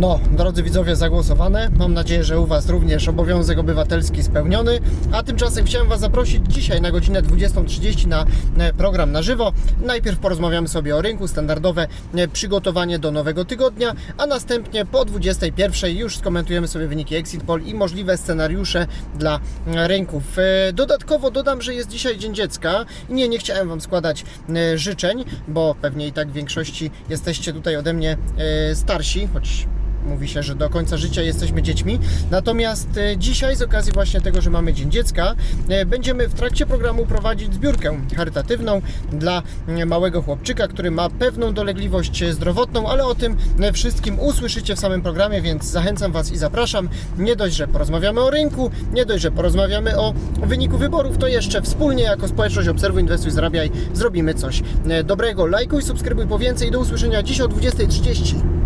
No, drodzy widzowie, zagłosowane. Mam nadzieję, że u Was również obowiązek obywatelski spełniony. A tymczasem chciałem Was zaprosić dzisiaj na godzinę 20.30 na e, program na żywo. Najpierw porozmawiamy sobie o rynku, standardowe e, przygotowanie do nowego tygodnia, a następnie po 21.00 już skomentujemy sobie wyniki Exit Poll i możliwe scenariusze dla e, rynków. Dodatkowo dodam, że jest dzisiaj Dzień Dziecka. Nie, nie chciałem Wam składać życzeń, bo pewnie i tak w większości jesteście tutaj ode mnie starsi, choć Mówi się, że do końca życia jesteśmy dziećmi. Natomiast e, dzisiaj, z okazji właśnie tego, że mamy Dzień Dziecka, e, będziemy w trakcie programu prowadzić zbiórkę charytatywną dla e, małego chłopczyka, który ma pewną dolegliwość zdrowotną, ale o tym wszystkim usłyszycie w samym programie, więc zachęcam Was i zapraszam. Nie dość, że porozmawiamy o rynku, nie dość, że porozmawiamy o wyniku wyborów, to jeszcze wspólnie jako społeczność Obserwuj, Inwestuj, Zarabiaj zrobimy coś dobrego. Lajkuj, subskrybuj po więcej. Do usłyszenia dziś o 20.30.